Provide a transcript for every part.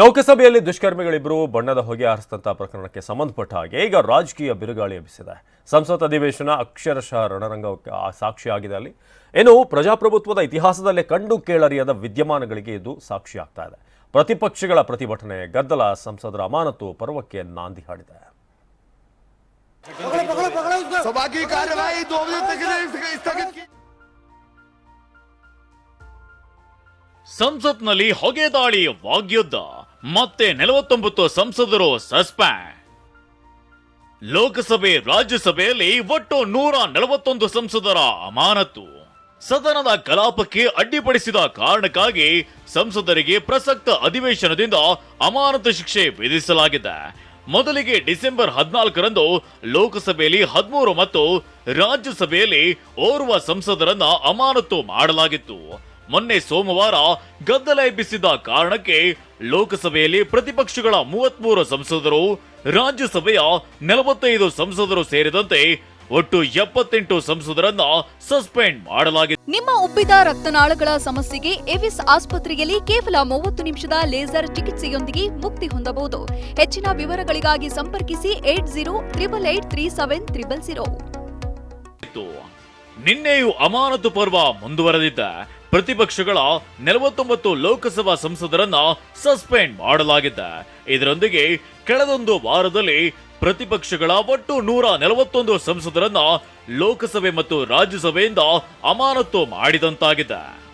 ಲೋಕಸಭೆಯಲ್ಲಿ ದುಷ್ಕರ್ಮಿಗಳಿಬ್ಬರು ಬಣ್ಣದ ಹೊಗೆ ಹಾರಿಸಿದಂತಹ ಪ್ರಕರಣಕ್ಕೆ ಸಂಬಂಧಪಟ್ಟ ಹಾಗೆ ಈಗ ರಾಜಕೀಯ ಬಿರುಗಾಳಿ ಎಬ್ಬಿಸಿದೆ. ಸಂಸತ್ ಅಧಿವೇಶನ ಅಕ್ಷರಶಃ ರಣರಂಗ ಸಾಕ್ಷಿಯಾಗಿದೆ ಅಲ್ಲಿ. ಏನು ಪ್ರಜಾಪ್ರಭುತ್ವದ ಇತಿಹಾಸದಲ್ಲೇ ಕಂಡು ಕೇಳರಿಯದ ವಿದ್ಯಮಾನಗಳಿಗೆ ಇದು ಸಾಕ್ಷಿಯಾಗ್ತಾ ಇದೆ. ಪ್ರತಿಪಕ್ಷಗಳ ಪ್ರತಿಭಟನೆ ಗದ್ದಲ ಸಂಸದರ ಅಮಾನತು ಪರ್ವಕ್ಕೆ ನಾಂದಿ ಹಾಡಿದೆ. ಸಂಸತ್ನಲ್ಲಿ ಹೊಗೆ ದಾಳಿ ವಾಗ್ಯುದ್ಧ. ಮತ್ತೆ ನಲವತ್ತೊಂಬತ್ತು ಸಂಸದರು ಸಸ್ಪೆಂಡ್. ಲೋಕಸಭೆ, ರಾಜ್ಯಸಭೆಯಲ್ಲಿ ಒಟ್ಟು ನೂರ ನಲವತ್ತೊಂದು ಸಂಸದರ ಅಮಾನತು ಸದನದ ಕಲಾಪಕ್ಕೆ ಅಡ್ಡಿಪಡಿಸಿದ ಕಾರಣಕ್ಕಾಗಿ ಸಂಸದರಿಗೆ ಪ್ರಸಕ್ತ ಅಧಿವೇಶನದಿಂದ ಅಮಾನತು ಶಿಕ್ಷೆ ವಿಧಿಸಲಾಗಿದೆ. ಮೊದಲಿಗೆ ಡಿಸೆಂಬರ್ ಹದಿನಾಲ್ಕರಂದು ಲೋಕಸಭೆಯಲ್ಲಿ ಹದಿಮೂರು ಮತ್ತು ರಾಜ್ಯಸಭೆಯಲ್ಲಿ ಓರ್ವ ಸಂಸದರನ್ನ ಅಮಾನತು ಮಾಡಲಾಗಿತ್ತು. ಮೊನ್ನೆ ಸೋಮವಾರ ಗದ್ದಲ ಎಬ್ಬಿಸಿದ ಕಾರಣಕ್ಕೆ ಲೋಕಸಭೆಯಲ್ಲಿ ಪ್ರತಿಪಕ್ಷಗಳ ಮೂವತ್ಮೂರು ಸಂಸದರು ರಾಜ್ಯಸಭೆಯ ನಲವತ್ತೈದು ಸಂಸದರು ಸೇರಿದಂತೆ ಒಟ್ಟು ಎಪ್ಪತ್ತೆಂಟು ಸಂಸದರನ್ನ ಸಸ್ಪೆಂಡ್ ಮಾಡಲಾಗಿದೆ. ನಿಮ್ಮ ಉಬ್ಬಿದ ರಕ್ತನಾಳಗಳ ಸಮಸ್ಯೆಗೆ ಎವಿಸ್ ಆಸ್ಪತ್ರೆಯಲ್ಲಿ ಕೇವಲ ಮೂವತ್ತು ನಿಮಿಷದ ಲೇಸರ್ ಚಿಕಿತ್ಸೆಯೊಂದಿಗೆ ಮುಕ್ತಿ ಹೊಂದಬಹುದು. ಹೆಚ್ಚಿನ ವಿವರಗಳಿಗಾಗಿ ಸಂಪರ್ಕಿಸಿ eight zero triple eight three seven triple zero. ನಿನ್ನೆಯೂ ಅಮಾನತು ಪರ್ವ ಮುಂದುವರೆದಿದ್ದ ಪ್ರತಿಪಕ್ಷಗಳ ನಲವತ್ತೊಂಬತ್ತು ಲೋಕಸಭಾ ಸಂಸದರನ್ನ ಸಸ್ಪೆಂಡ್ ಮಾಡಲಾಗಿದೆ. ಇದರೊಂದಿಗೆ ಕಳೆದೊಂದು ವಾರದಲ್ಲಿ ಪ್ರತಿಪಕ್ಷಗಳ ಒಟ್ಟು ನೂರ ನಲವತ್ತೊಂದು ಸಂಸದರನ್ನ ಲೋಕಸಭೆ ಮತ್ತು ರಾಜ್ಯಸಭೆಯಿಂದ ಅಮಾನತು ಮಾಡಿದಂತಾಗಿದೆ.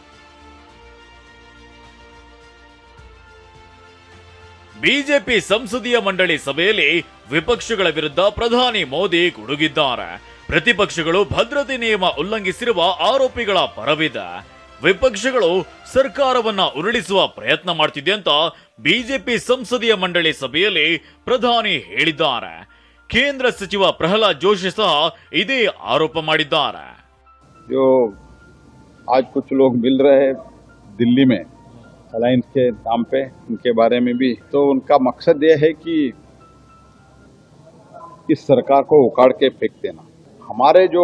ಬಿಜೆಪಿ ಸಂಸದೀಯ ಮಂಡಳಿ ಸಭೆಯಲ್ಲಿ ವಿಪಕ್ಷಗಳ ವಿರುದ್ಧ ಪ್ರಧಾನಿ ಮೋದಿ ಗುಡುಗಿದ್ದಾರೆ. ಪ್ರತಿಪಕ್ಷಗಳು ಭದ್ರತೆ ನಿಯಮ ಉಲ್ಲಂಘಿಸಿರುವ ಆರೋಪಿಗಳ ಪರವಿದೆ. ವಿಪಕ್ಷಗಳು ಸರ್ಕಾರವನ್ನ ಉರುಳಿಸುವ ಪ್ರಯತ್ನ ಮಾಡ್ತಿದೆ ಅಂತ ಬಿಜೆಪಿ ಸಂಸದೀಯ ಮಂಡಳಿ ಸಭೆಯಲ್ಲಿ ಪ್ರಧಾನಿ ಹೇಳಿದ್ದಾರೆ ಕೇಂದ್ರ ಸಚಿವ ಪ್ರಹ್ಲಾದ್ ಜೋಶಿ ಸಹ ಇದೇ ಆರೋಪ ಮಾಡಿದ್ದಾರೆ जो आज कुछ लोग मिल रहे हैं दिल्ली में अलायंस के नाम पे उनके बारे में भी तो उनका मकसद ये है कि इस सरकार को उखाड़ के फेंक देना हमारे जो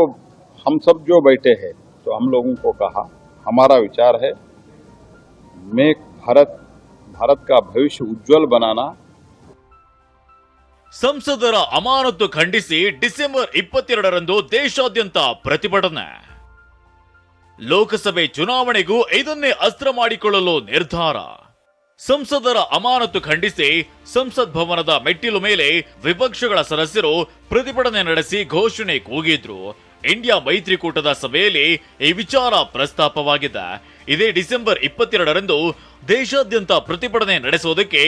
हम सब जो बैठे हैं तो हम लोगों को कहा हमारा विचार है मेक भारत भारत का भविष्य उज्जवल बनाना ಸಂಸದರ ಅಮಾನತು ಖಂಡಿಸಿ ಡಿಸೆಂಬರ್ ಇಪ್ಪತ್ತೆರಡರಂದು ದೇಶಾದ್ಯಂತ ಪ್ರತಿಭಟನೆ ಲೋಕಸಭೆ ಚುನಾವಣೆಗೂ ಇದನ್ನೇ ಅಸ್ತ್ರ ಮಾಡಿಕೊಳ್ಳಲು ನಿರ್ಧಾರ ಸಂಸದರ ಅಮಾನತು ಖಂಡಿಸಿ ಸಂಸತ್ ಭವನದ ಮೆಟ್ಟಿಲು ಮೇಲೆ ವಿಪಕ್ಷಗಳ ಸದಸ್ಯರು ಪ್ರತಿಭಟನೆ ನಡೆಸಿ ಘೋಷಣೆ ಕೂಗಿದ್ರು ಇಂಡಿಯಾ ಮೈತ್ರಿಕೂಟದ ಸಭೆಯಲ್ಲಿ ಈ ವಿಚಾರ ಪ್ರಸ್ತಾಪವಾಗಿದೆ ಇದೇ ಡಿಸೆಂಬರ್ ಇಪ್ಪತ್ತೆರಡರಂದು ದೇಶಾದ್ಯಂತ ಪ್ರತಿಭಟನೆ ನಡೆಸುವುದಕ್ಕೆ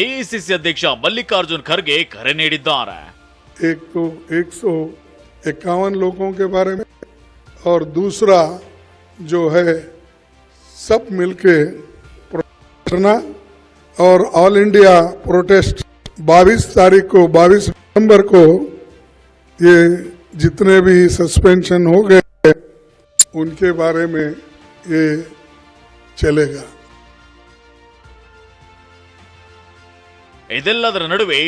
ಎಐಸಿಸಿ ಅಧ್ಯಕ್ಷ ಮಲ್ಲಿಕಾರ್ಜುನ್ ಖರ್ಗೆ ಕರೆ ನೀಡಿದ್ದಾರೆ एक तो एक सौ इक्यावन लोगों के बारे में और दूसरा जो है सब मिलके प्रोटेस्ट करना और ऑल इंडिया प्रोटेस्ट 22 तारीख को 22 नवंबर को ये जितने भी सस्पेंशन हो गए उनके बारे में ये चलेगा ಇದೆಲ್ಲದರ ನಡುವೆ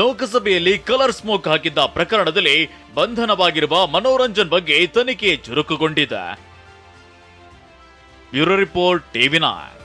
ಲೋಕಸಭೆಯಲ್ಲಿ ಕಲರ್ ಸ್ಮೋಕ್ ಹಾಕಿದ್ದ ಪ್ರಕರಣದಲ್ಲಿ ಬಂಧನವಾಗಿರುವ ಮನೋರಂಜನ್ ಬಗ್ಗೆ ತನಿಖೆ ಚುರುಕುಗೊಂಡಿದೆ ಬ್ಯೂರೋ ರಿಪೋರ್ಟ್ ಟಿವಿ ನೈನ್